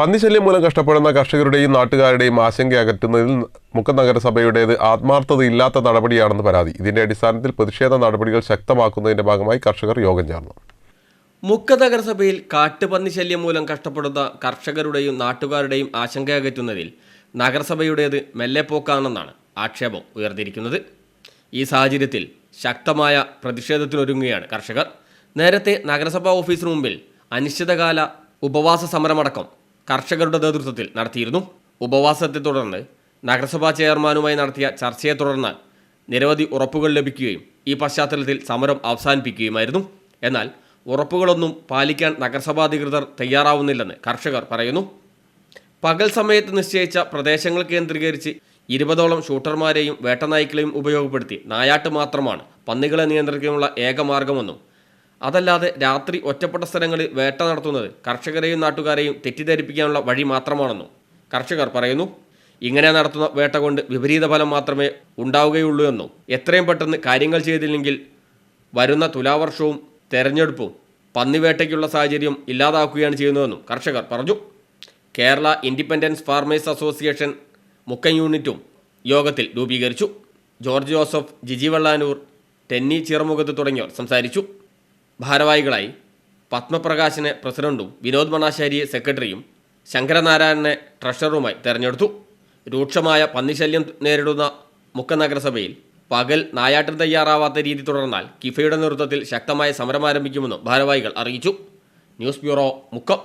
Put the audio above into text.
പന്നിശല്യം മൂലം കഷ്ടപ്പെടുന്ന കർഷകരുടെയും നാട്ടുകാരുടെയും ആശങ്ക അകറ്റുന്നതിൽ മുക്കം നഗരസഭയുടേത് ആത്മാർത്ഥതയില്ലാത്ത നടപടിയാണെന്ന് പരാതി. ഇതിന്റെ അടിസ്ഥാനത്തിൽ പ്രതിഷേധ നടപടികൾ ശക്തമാക്കുന്നതിന്റെ ഭാഗമായി കർഷകർ യോഗം ചേർന്നു. മുക്ക നഗരസഭയിൽ കാട്ടുപന്നി ശല്യം മൂലം കഷ്ടപ്പെടുന്ന കർഷകരുടെയും നാട്ടുകാരുടെയും ആശങ്ക അകറ്റുന്നതിൽ നഗരസഭയുടേത് മെല്ലെ മെല്ലെപ്പോക്കാണെന്നാണ് ആക്ഷേപം ഉയർന്നിരിക്കുന്നത് ഈ സാഹചര്യത്തിൽ ശക്തമായ പ്രതിഷേധത്തിനൊരുങ്ങുകയാണ് കർഷകർ. നേരത്തെ നഗരസഭാ ഓഫീസിന് മുമ്പിൽ അനിശ്ചിതകാല ഉപവാസ സമരമടക്കം കർഷകരുടെ നേതൃത്വത്തിൽ നടത്തിയിരുന്നു ഉപവാസത്തെ തുടർന്ന് നഗരസഭാ ചെയർമാനുമായി നടത്തിയ ചർച്ചയെ തുടർന്ന് നിരവധി ഉറപ്പുകൾ ലഭിക്കുകയും ഈ പശ്ചാത്തലത്തിൽ സമരം അവസാനിപ്പിക്കുകയുമായിരുന്നു. എന്നാൽ ഉറപ്പുകളൊന്നും പാലിക്കാൻ നഗരസഭാ അധികൃതർ തയ്യാറാവുന്നില്ലെന്ന് കർഷകർ പറയുന്നു. പകൽ സമയത്ത് നിശ്ചയിച്ച പ്രദേശങ്ങൾ കേന്ദ്രീകരിച്ച് ഇരുപതോളം ഷൂട്ടർമാരെയും വേട്ടനായ്ക്കളെയും ഉപയോഗപ്പെടുത്തി നായാട്ട് മാത്രമാണ് പന്നികളെ നിയന്ത്രിക്കാനുള്ള ഏക മാർഗമെന്നും അതല്ലാതെ രാത്രി ഒറ്റപ്പെട്ട സ്ഥലങ്ങളിൽ വേട്ട നടത്തുന്നത് കർഷകരെയും നാട്ടുകാരെയും തെറ്റിദ്ധരിപ്പിക്കാനുള്ള വഴി മാത്രമാണെന്നും കർഷകർ പറയുന്നു. ഇങ്ങനെ നടത്തുന്ന വേട്ട കൊണ്ട് വിപരീത ഫലം മാത്രമേ ഉണ്ടാവുകയുള്ളൂ എന്നും. എത്രയും പെട്ടെന്ന് കാര്യങ്ങൾ ചെയ്തില്ലെങ്കിൽ വരുന്ന തുലാവർഷവും തെരഞ്ഞെടുപ്പും പന്നിവേട്ടയ്ക്കുള്ള സാഹചര്യം ഇല്ലാതാക്കുകയാണ് ചെയ്യുന്നതെന്നും കർഷകർ പറഞ്ഞു. Kerala independence farmers association Mukkan യൂണിറ്റും യോഗത്തിൽ രൂപീകരിച്ചു. ജോർജ് ജോസഫ് ജിജി വെള്ളാനൂർ ടെന്നി ചിറമുഖത്ത് തുടങ്ങിയവർ സംസാരിച്ചു. ഭാരവാഹികളായി പത്മപ്രകാശിനെ പ്രസിഡന്റും വിനോദ് മണാശാരിയെ സെക്രട്ടറിയും ശങ്കരനാരായണനെ ട്രഷററുമായി തെരഞ്ഞെടുത്തു. രൂക്ഷമായ പന്നിശല്യം നേരിടുന്ന മുക്ക നഗരസഭയിൽ പകൽ നായാട്ടിൽ തയ്യാറാവാത്ത രീതി തുടർന്നാൽ കിഫയുടെ നേതൃത്വത്തിൽ ശക്തമായ സമരം ആരംഭിക്കുമെന്നും ഭാരവാഹികൾ അറിയിച്ചു. News bureau Mukkam.